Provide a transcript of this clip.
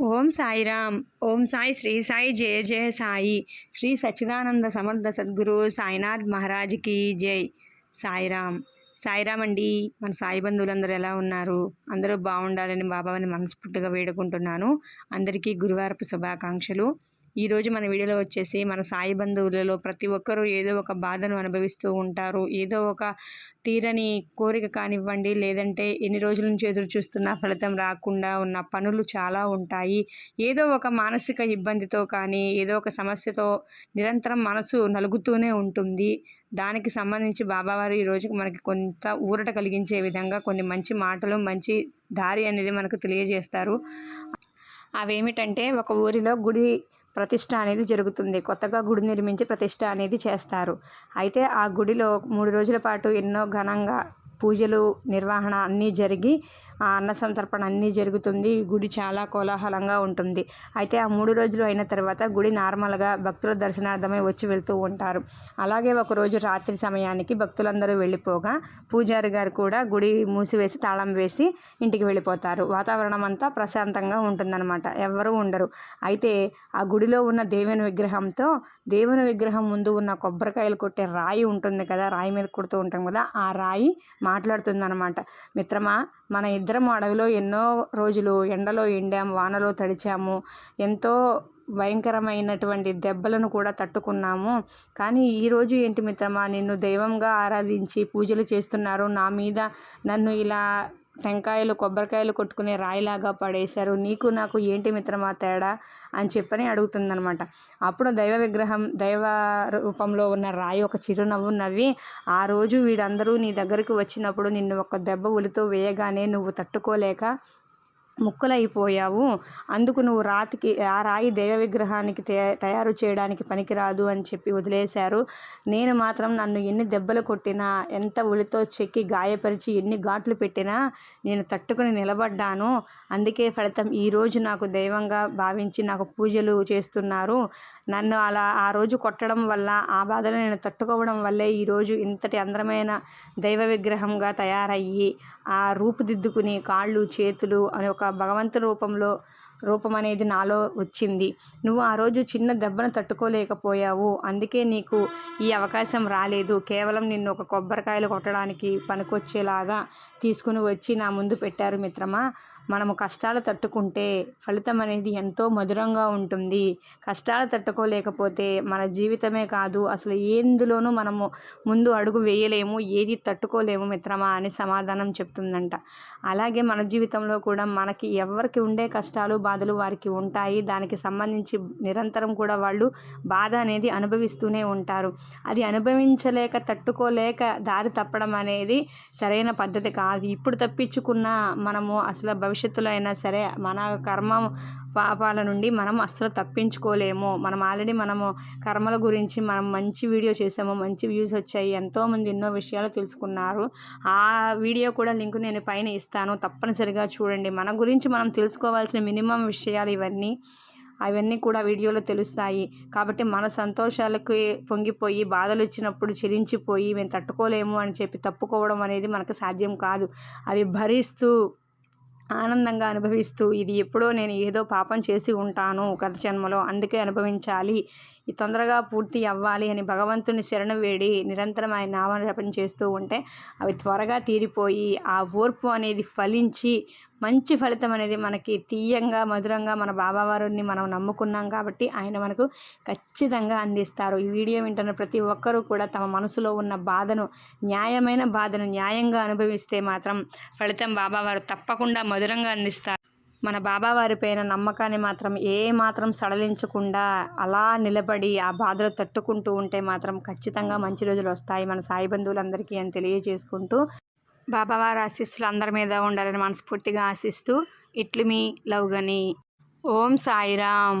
ఓం సాయిరామ్. ఓం సాయి శ్రీ సాయి జయ జయ సాయి. శ్రీ సచ్చిదానంద సమర్థ సద్గురు సాయినాథ్ మహారాజ్కి జై. సాయిరామ్. సాయిరామ్ అండి మన సాయి బంధువులందరూ ఎలా ఉన్నారు? అందరూ బాగుండాలని బాబాని మనస్ఫూర్తిగా వేడుకుంటున్నాను. అందరికీ గురువారపు శుభాకాంక్షలు. ఈరోజు మన వీడియోలో వచ్చేసి మన సాయి బంధువులలో ప్రతి ఒక్కరూ ఏదో ఒక బాధను అనుభవిస్తూ ఉంటారు. ఏదో ఒక తీరని కోరిక కానివ్వండి లేదంటే ఎన్ని రోజుల నుంచి ఎదురు చూస్తున్న ఫలితం రాకుండా ఉన్న పనులు చాలా ఉంటాయి. ఏదో ఒక మానసిక ఇబ్బందితో కానీ ఏదో ఒక సమస్యతో నిరంతరం మనసు నలుగుతూనే ఉంటుంది. దానికి సంబంధించి బాబావారు ఈ రోజుకి మనకి కొంత ఊరట కలిగించే విధంగా కొన్ని మంచి మాటలు మంచి దారి అనేది మనకు తెలియజేస్తారు. అవేమిటంటే ఒక ఊరిలో గుడి ప్రతిష్ట అనేది జరుగుతుంది. కొత్తగా గుడి నిర్మించి ప్రతిష్ట అనేది చేస్తారు. అయితే ఆ గుడిలో మూడు రోజుల పాటు ఎన్నో ఘనంగా పూజలు నిర్వహణ అన్నీ జరిగి ఆ అన్న సంతర్పణ అన్నీ జరుగుతుంది. గుడి చాలా కోలాహలంగా ఉంటుంది. అయితే ఆ మూడు రోజులు అయిన తర్వాత గుడి నార్మల్గా భక్తుల దర్శనార్థమై వచ్చి వెళ్తూ ఉంటారు. అలాగే ఒకరోజు రాత్రి సమయానికి భక్తులందరూ వెళ్ళిపోగా పూజారి గారు కూడా గుడి మూసివేసి తాళం వేసి ఇంటికి వెళ్ళిపోతారు. వాతావరణం అంతా ప్రశాంతంగా ఉంటుందన్నమాట. ఎవ్వరూ ఉండరు. అయితే ఆ గుడిలో ఉన్న దేవుని విగ్రహంతో దేవుని విగ్రహం ముందు ఉన్న కొబ్బరికాయలు కొట్టే రాయి ఉంటుంది కదా రాయి మీద కొడుతూ ఉంటాం కదా ఆ రాయి మాట్లాడుతుందనమాట మిత్రమా మన ఇద్దరం అడవిలో ఎన్నో రోజులు ఎండలో ఎండాము వానలో తడిచాము ఎంతో భయంకరమైనటువంటి దెబ్బలను కూడా తట్టుకున్నాము. కానీ ఈరోజు ఏంటి మిత్రమా నిన్ను దైవంగా ఆరాధించి పూజలు చేస్తున్నారు. నా మీద నన్ను ఇలా టెంకాయలు కొబ్బరికాయలు కొట్టుకునే రాయిలాగా పడేశారు. నీకు నాకు ఏంటి మిత్రమా తేడా? అని చెప్పని అడుగుతుందనమాట. అప్పుడు దైవ విగ్రహం దైవ రూపంలో ఉన్న రాయి ఒక చిరునవ్వు నవ్వి ఆ రోజు వీడందరూ నీ దగ్గరికి వచ్చినప్పుడు నిన్ను ఒక దెబ్బ ఉలితో వేయగానే నువ్వు తట్టుకోలేక ముక్కలైపోయావు. అందుకు నువ్వు రాతికి ఆ రాయి దైవ విగ్రహానికి తయారు చేయడానికి పనికిరాదు అని చెప్పి వదిలేశారు. నేను మాత్రం నన్ను ఎన్ని దెబ్బలు కొట్టినా ఎంత ఉలితో చెక్కి గాయపరిచి ఎన్ని ఘాట్లు పెట్టినా నేను తట్టుకుని నిలబడ్డాను. అందుకే ఫలితం ఈరోజు నాకు దైవంగా భావించి నాకు పూజలు చేస్తున్నారు. నన్ను అలా ఆ రోజు కొట్టడం వల్ల ఆ బాధలు నేను తట్టుకోవడం వల్లే ఈరోజు ఇంతటి అందమైన దైవ విగ్రహంగా తయారయ్యి ఆ రూపుదిద్దుకుని కాళ్ళు చేతులు అని ఒక భగవంతు రూపంలో రూపం అనేది నాలో వచ్చింది. నువ్వు ఆ రోజు చిన్న దెబ్బను తట్టుకోలేకపోయావు. అందుకే నీకు ఈ అవకాశం రాలేదు. కేవలం నిన్ను ఒక కొబ్బరికాయలు కొట్టడానికి పనికొచ్చేలాగా తీసుకుని వచ్చి నా ముందు పెట్టారు మిత్రమా? మనము కష్టాలు తట్టుకుంటే ఫలితం అనేది ఎంతో మధురంగా ఉంటుంది. కష్టాలు తట్టుకోలేకపోతే మన జీవితమే కాదు అసలు ఎందులోనూ మనము ముందు అడుగు వేయలేము ఏది తట్టుకోలేము మిత్రమా అని సమాధానం చెప్తుందంట. అలాగే మన జీవితంలో కూడా మనకి ఎవరికి ఉండే కష్టాలు బాధలు వారికి ఉంటాయి. దానికి సంబంధించి నిరంతరం కూడా వాళ్ళు బాధ అనేది అనుభవిస్తూనే ఉంటారు. అది అనుభవించలేక తట్టుకోలేక దారి తప్పడం అనేది సరైన పద్ధతి కాదు. ఇప్పుడు తప్పించుకున్న మనము అసలు భవిష్యత్తులో అయినా సరే మన కర్మ పాపాల నుండి మనం అస్సలు తప్పించుకోలేము. మనం ఆల్రెడీ మనము కర్మల గురించి మనం మంచి వీడియో చేసాము మంచి వ్యూస్ వచ్చాయి ఎంతోమంది ఎన్నో విషయాలు తెలుసుకున్నారు. ఆ వీడియో కూడా లింక్ నేను పైన ఇస్తాను. తప్పనిసరిగా చూడండి. మన గురించి మనం తెలుసుకోవాల్సిన మినిమం విషయాలు ఇవన్నీ అవన్నీ కూడా వీడియోలో తెలుస్తాయి. కాబట్టి మన సంతోషాలకి పొంగిపోయి బాధలు వచ్చినప్పుడు చెలించిపోయి మేము తట్టుకోలేము అని చెప్పి తప్పుకోవడం అనేది మనకు సాధ్యం కాదు. అవి భరిస్తూ ఆనందంగా అనుభవిస్తూ ఇది ఎప్పుడో నేను ఏదో పాపం చేసి ఉంటాను గత జన్మలో అందుకే అనుభవించాలి. ఈ తొందరగా పూర్తి అవ్వాలి అని భగవంతుని శరణ వేడి నిరంతరం ఆయన నామజపం చేస్తూ ఉంటే అవి త్వరగా తీరిపోయి ఆ ఓర్పు అనేది ఫలించి మంచి ఫలితం అనేది మనకి తీయంగా మధురంగా మన బాబావారిని మనం నమ్ముకున్నాం కాబట్టి ఆయన మనకు ఖచ్చితంగా అందిస్తారు. ఈ వీడియో వింటున్న ప్రతి ఒక్కరూ కూడా తమ మనసులో ఉన్న బాధను న్యాయమైన బాధను న్యాయంగా అనుభవిస్తే మాత్రం ఫలితం బాబావారు తప్పకుండా మధురంగా అందిస్తారు. మన బాబావారి పైన నమ్మకాన్ని మాత్రం ఏ మాత్రం సడలించకుండా అలా నిలబడి ఆ బాధలు తట్టుకుంటూ ఉంటే మాత్రం ఖచ్చితంగా మంచి రోజులు వస్తాయి మన సాయి బంధువులందరికీ అని తెలియజేసుకుంటూ బాబావారి ఆశీస్సులు అందరి మీద ఉండాలని మనస్ఫూర్తిగా ఆశిస్తూ ఇట్లు మీ లవ్ గని. ఓం సాయిరామ్.